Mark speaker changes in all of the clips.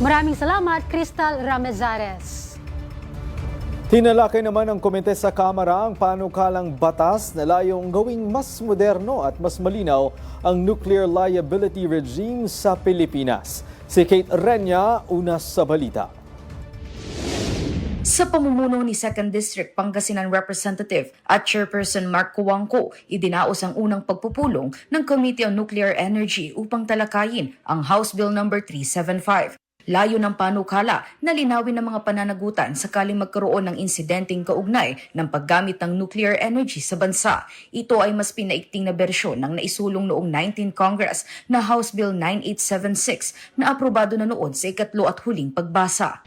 Speaker 1: Maraming salamat, Crystal Ramezares.
Speaker 2: Tinalakay naman ng komite sa Kamara ang panukalang batas na layong gawing mas moderno at mas malinaw ang nuclear liability regime sa Pilipinas. Si Kate Renya, una sa balita.
Speaker 3: Sa pamumuno ni 2nd District Pangasinan Representative at Chairperson Mark Kuwangko, idinaos ang unang pagpupulong ng Committee on Nuclear Energy upang talakayin ang House Bill No. 375. Layo ng panukala na linawin ng mga pananagutan sakaling magkaroon ng insidenteng kaugnay ng paggamit ng nuclear energy sa bansa. Ito ay mas pinaikting na bersyon ng naisulong noong 19 Congress na House Bill 9876 na aprobado na noon sa ikatlo at huling pagbasa.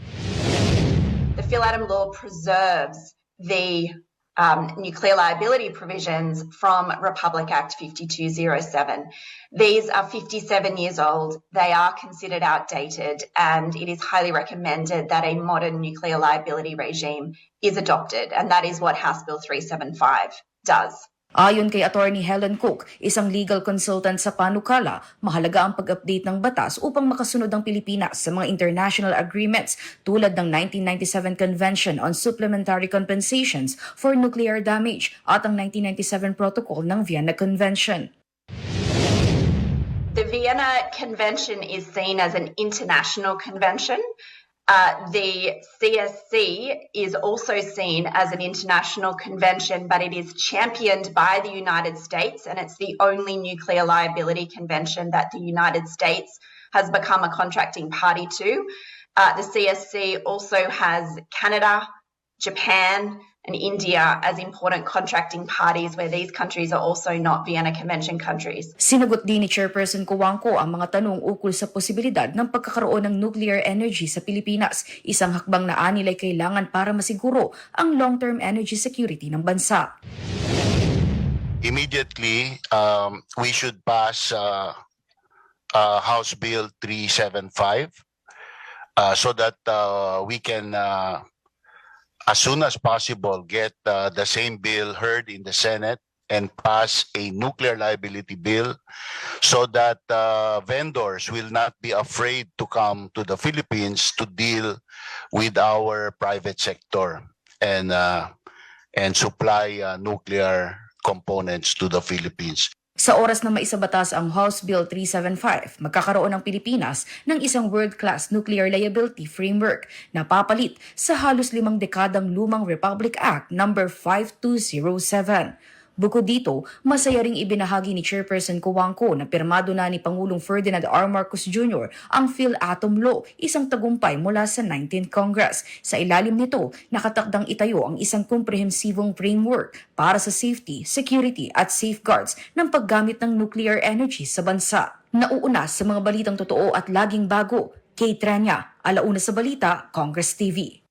Speaker 4: the Philadelphia law preserves the um, nuclear liability provisions from Republic Act 5207. These are 57 years old. They are considered outdated, and it is highly recommended that a modern nuclear liability regime is adopted, and that is what House Bill 375 does.
Speaker 3: Ayon kay Attorney Helen Cook, isang legal consultant sa panukala, mahalaga ang pag-update ng batas upang makasunod ang Pilipinas sa mga international agreements tulad ng 1997 Convention on Supplementary Compensations for Nuclear Damage at ang 1997 Protocol ng Vienna Convention.
Speaker 4: The Vienna Convention is seen as an international convention. Uh, the CSC is also seen as an international convention, but it is championed by the United States, and it's the only nuclear liability convention that the United States has become a contracting party to. Uh, the CSC also has Canada, Japan, and India as important contracting parties, where these countries are also not Vienna Convention countries.
Speaker 3: Sinagot din ni Chairperson Kuwangko ang mga tanong ukol sa posibilidad ng pagkakaroon ng nuclear energy sa Pilipinas, isang hakbang na anil ay kailangan para masiguro ang long-term energy security ng bansa.
Speaker 5: immediately um, we should pass uh, uh, House Bill 375 uh, so that uh, we can, uh, as soon as possible, get uh, the same bill heard in the Senate and pass a nuclear liability bill so that uh, vendors will not be afraid to come to the Philippines to deal with our private sector and uh, and supply uh, nuclear components to the Philippines.
Speaker 3: Sa oras na maisabatas ang House Bill 375, magkakaroon ng Pilipinas ng isang world-class nuclear liability framework na papalit sa halos limang dekadang lumang Republic Act No. 5207. Bukod dito, masaya ring ibinahagi ni Chairperson Kuwangko na pirmado na ni Pangulong Ferdinand R. Marcos Jr. ang PhilAtom Law, isang tagumpay mula sa 19th Congress. Sa ilalim nito, nakatakdang itayo ang isang komprehensibong framework para sa safety, security at safeguards ng paggamit ng nuclear energy sa bansa. Nauuna sa mga balitang totoo at laging bago, Kate Tranya, Alauna sa Balita, Congress TV.